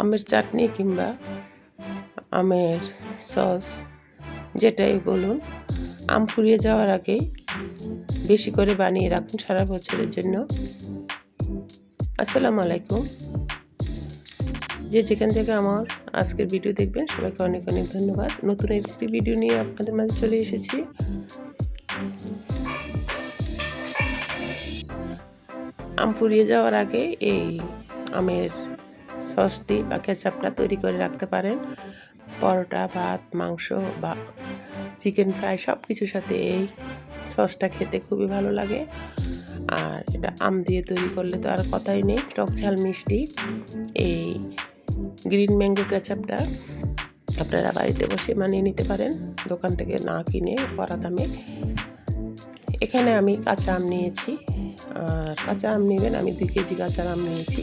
আমের চাটনি কিংবা আমের সস, যেটাই বলুন, আম ফুরিয়ে যাওয়ার আগে বেশি করে বানিয়ে রাখুন সারা বছরের জন্য। আসসালামু আলাইকুম। যে যেখান থেকে আমার আজকের ভিডিও দেখবেন, সবাইকে অনেক অনেক ধন্যবাদ। নতুন একটি ভিডিও নিয়ে আপনাদের মাঝে চলে এসেছি। আম পুড়িয়ে যাওয়ার আগে এই আমের সসটি বা কেচাপটা তৈরি করে রাখতে পারেন। পরোটা, ভাত, মাংস বা চিকেন ফ্রাই সব কিছুর সাথে এই সসটা খেতে খুবই ভালো লাগে। আর এটা আম দিয়ে তৈরি করলে তো আর কথাই নেই, টক ঝাল মিষ্টি। এই গ্রিন ম্যাঙ্গো কেচাপটা আপনারা বাড়িতে বসে মানিয়ে নিতে পারেন, দোকান থেকে না কিনে করা দামে। এখানে আমি কাঁচা আম নিয়েছি, আর কাঁচা আম নেবেন, আমি দুই কেজি কাঁচা আম নিয়েছি।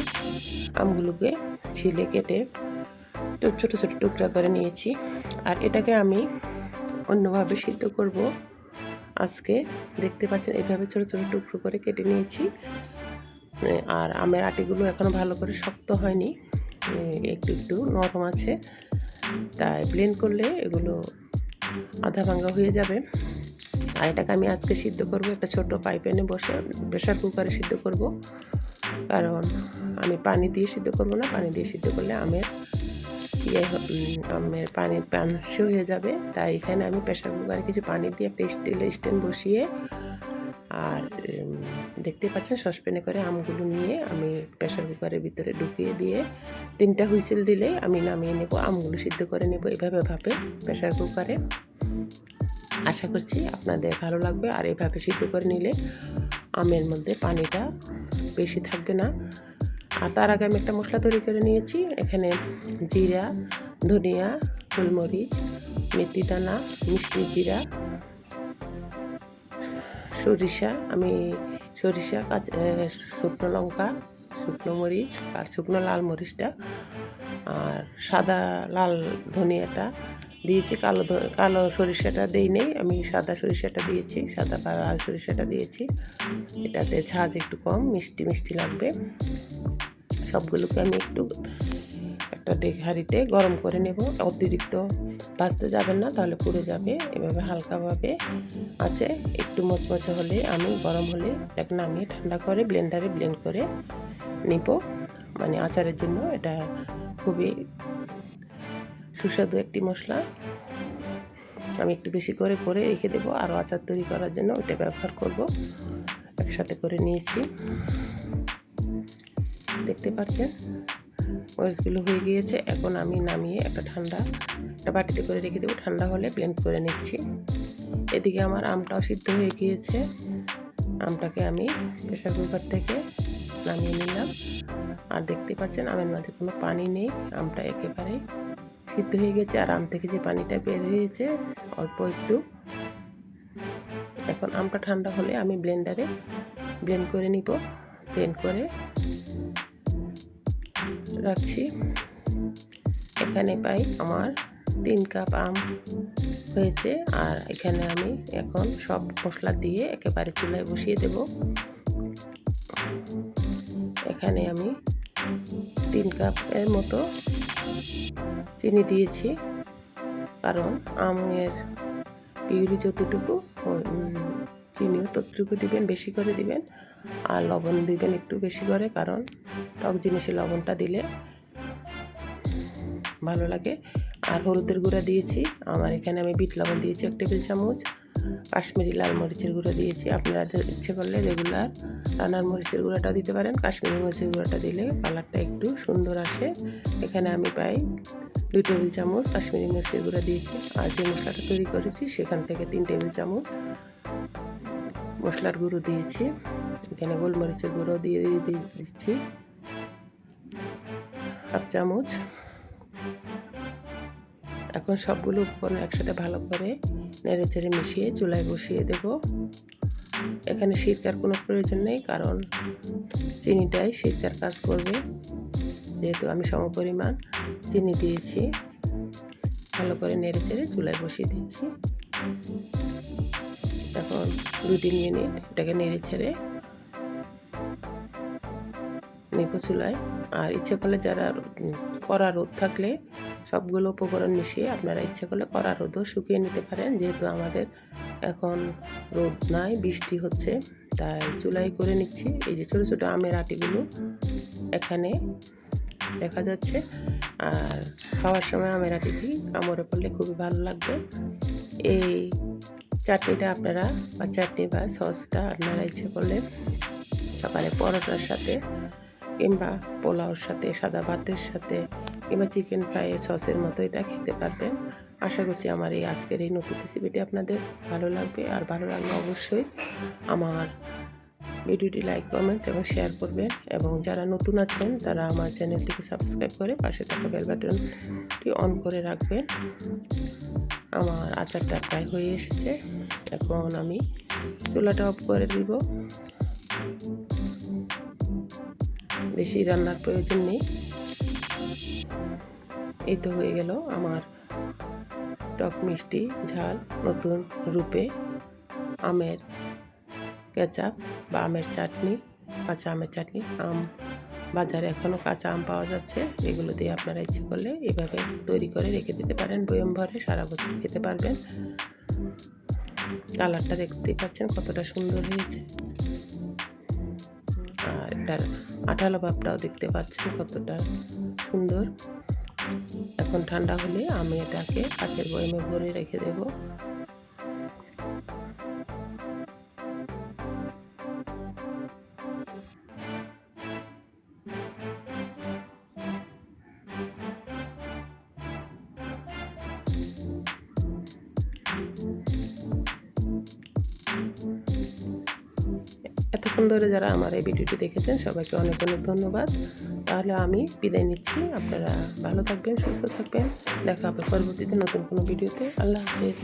আমগুলোকে ছিলে কেটে ছোটো ছোটো টুকরা করে নিয়েছি। আর এটাকে আমি অন্যভাবে সিদ্ধ করব। আজকে দেখতে পাচ্ছেন এইভাবে ছোটো ছোটো টুকরো করে কেটে নিয়েছি। আর আমের আটিগুলো এখনও ভালো করে শক্ত হয়নি। একটু একটু নরম আছে। তাই ব্লেন্ড করলে এগুলো আধা ভাঙ্গা হয়ে যাবে। আর এটাকে আমি আজকে সিদ্ধ করব, একটা ছোট পাইপেনে বসে প্রেশার কুকারে সিদ্ধ করব। কারণ আমি পানি দিয়ে সিদ্ধ করব না, পানি দিয়ে সিদ্ধ করলে আমের ইয়ে আমের পানি পানসে হয়ে যাবে। তাই এখানে আমি প্রেশার কুকারে কিছু পানি দিয়ে একটা স্টিলের স্ট্যান্ড বসিয়ে আর দেখতে পাচ্ছেন সসপ্যানে করে আমগুলো নিয়ে আমি প্রেশার কুকারের ভিতরে ঢুকিয়ে দিয়ে তিনটা হুইসেল দিলে আমি নামিয়ে নেব, আমগুলো সিদ্ধ করে নেব এভাবে ভাবে প্রেশার কুকারে। আশা করছি আপনাদের ভালো লাগবে, আর এভাবে সিদ্ধ করে নিলে আমের মধ্যে পানিটা বেশি থাকবে না। আর তার আগে আমি একটা মশলা তৈরি করে নিয়েছি। এখানে জিরা, ধনিয়া, গোলমরিচ, মেথি দানা, মিষ্টি জিরা, সরিষা, আমি সরিষা, কাঁচা শুকনো লঙ্কা, শুকনো মরিচ আর শুকনো লাল মরিচটা, আর সাদা লাল ধনিয়াটা দিয়েছি, কালো কালো সরিষাটা দিই নেই আমি সাদা সরিষাটা দিয়েছি, সাদা লাল সরিষাটা দিয়েছি। এটাতে ঝাঁজ একটু কম, মিষ্টি মিষ্টি লাগবে। সবগুলোকে আমি একটু একটা হাঁড়িতে গরম করে নেব। অতিরিক্ত ভাজতে যাবেন না, তাহলে পুড়ে যাবে। এভাবে হালকাভাবে আছে। একটু মচমচে হলে আমি, গরম হলে এক নামিয়ে ঠান্ডা করে ব্লেন্ডারে ব্লেন্ড করে নিব। মানে আচারের জন্য এটা খুবই সুস্বাদু একটি মশলা। আমি একটু বেশি করে করে রেখে দেবো। আরও আচার তৈরি করার জন্য ওইটা ব্যবহার করব। একসাথে করে নিয়েছি। দেখতে পাচ্ছেন? মরিচগুলো হয়ে গিয়েছে। এখন আমি নামিয়ে একটা ঠান্ডা, একটা বাটিতে করে রেখে দেবো। ঠান্ডা হলে ব্লেন্ড করে নিচ্ছি। এদিকে আমার আমটাও সিদ্ধ হয়ে গিয়েছে। আমটাকে আমি প্রেশার কুকার থেকে নামিয়ে নিলাম। আর দেখতে পাচ্ছেন, আমের মধ্যে কোনো পানি নেই। আমটা একেবারে সিদ্ধ হয়ে গেছে আর আম থেকে যে পানিটা বের হয়েছে, অল্প একটু। এখন আমটা ঠান্ডা হলে আমি ব্লেন্ডারে ব্লেন্ড করে নিব। ব্লেন্ড করে রাখছি। এখানে পাই আমার তিন কাপ আম হয়েছে আর এখানে আমি এখন সব মশলা দিয়ে একেবারে চুলায় বসিয়ে দেব। এখানে আমি তিন কাপের মতো চিনি দিয়েছি। কারণ আমের পিউরি যতটুকু চিনিও ততটুকু দিবেন, বেশি করে দিবেন। আর লবণ দিবেন একটু বেশি করে, কারণ টক জিনিসে লবণটা দিলে ভালো লাগে। আর হলুদের গুঁড়া দিয়েছি। আমার এখানে আমি বিট লবণ দিয়েছি এক টেবিল চামচ। কাশ্মীরি লাল মরিচের গুঁড়ো দিয়েছি। আপনারা ইচ্ছে করলে রেগুলার রান্নার মরিচের গুঁড়োটা দিতে পারেন। কাশ্মীরি মরিচের গুঁড়াটা দিলে কালারটা একটু সুন্দর আসে। এখানে আমি প্রায় দুই টেবিল চামচ কাশ্মীরি মরিচের গুঁড়া দিয়েছি। আর যে মশলাটা তৈরি করেছি সেখান থেকে তিন টেবিল চামচ মশলার গুঁড়ো দিয়েছি। এখানে গোলমরিচের গুঁড়ো দিয়ে দিয়ে দিচ্ছি হাফ চামচ এখন সবগুলো উপকরণ একসাথে ভালো করে নেড়ে চেড়ে মিশিয়ে চুলায় বসিয়ে দেব। এখানে শীতকার কোনো প্রয়োজন নেই, কারণ চিনিটাই শীতকার কাজ করবে। যেহেতু আমি সমপরিমাণ চিনি দিয়েছি, ভালো করে নেড়ে চেড়ে চুলায় বসিয়ে দিচ্ছি। এখন দু তিন মিনিট এটাকে নেড়ে ছেড়ে নিব চুলায়। আর ইচ্ছে করলে যারা কড়া রোদ থাকলে সবগুলো উপকরণ মিশিয়ে আপনারা ইচ্ছে করলে কড়া রোদও শুকিয়ে নিতে পারেন। যেহেতু আমাদের এখন রোদ নাই, বৃষ্টি হচ্ছে, তাই চুলাই করে নিচ্ছি। এই যে ছোটো ছোটো আমের আটিগুলো এখানে দেখা যাচ্ছে। আর খাওয়ার সময় আমের আটিটি কামড়ে পড়লে খুবই ভালো লাগবে। এই চাটনিটা আপনারা বা চাটনি বা সসটা আপনারা ইচ্ছে করলে সকালে পরোটার সাথে কিংবা পোলাওর সাথে, সাদা ভাতের সাথে কিংবা চিকেন ফ্রাই সসের মতো এটা খেতে পারবেন। আশা করছি আমার এই আজকের এই নতুন রেসিপিটি আপনাদের ভালো লাগবে। আর ভালো লাগলে অবশ্যই আমার ভিডিওটি লাইক কমেন্ট এবং শেয়ার করবেন। এবং যারা নতুন আছেন, তারা আমার চ্যানেলটিকে সাবস্ক্রাইব করে পাশে থাকা বেল বাটনটি অন করে রাখবেন। আমার আচারটা প্রায় হয়ে এসেছে। এখন আমি চুলাটা অফ করে দিব। বেশি রান্নার প্রয়োজন নেই। এই তো হয়ে গেল আমার টক মিষ্টি ঝাল নতুন রূপে আমের কেচাপ বা আমের চাটনি, কাঁচা আমের চাটনি, আম বাজারে এখনও কাঁচা আম পাওয়া যাচ্ছে। এগুলো দিয়ে আপনারা ইচ্ছে করলে এভাবে তৈরি করে রেখে দিতে পারেন। বয়ম ভরে সারা বছর খেতে পারবেন। কালারটা দেখতেই পাচ্ছেন কতটা সুন্দর হয়েছে। এটার আঠালো ভাবটাও দেখতে পাচ্ছেন কতটা সুন্দর। এখন ঠান্ডা হলে আমি এটাকে কাঠের বয়মে ভরে রেখে দেবো। এতক্ষণ ধরে যারা আমার এই ভিডিওটি দেখেছেন, সবাইকে অনেক অনেক ধন্যবাদ। তাহলে আমি বিদায় নিচ্ছি। আপনারা ভালো থাকবেন, সুস্থ থাকবেন। দেখা হবে পরবর্তীতে নতুন কোনো ভিডিওতে। আল্লাহ হাফেজ।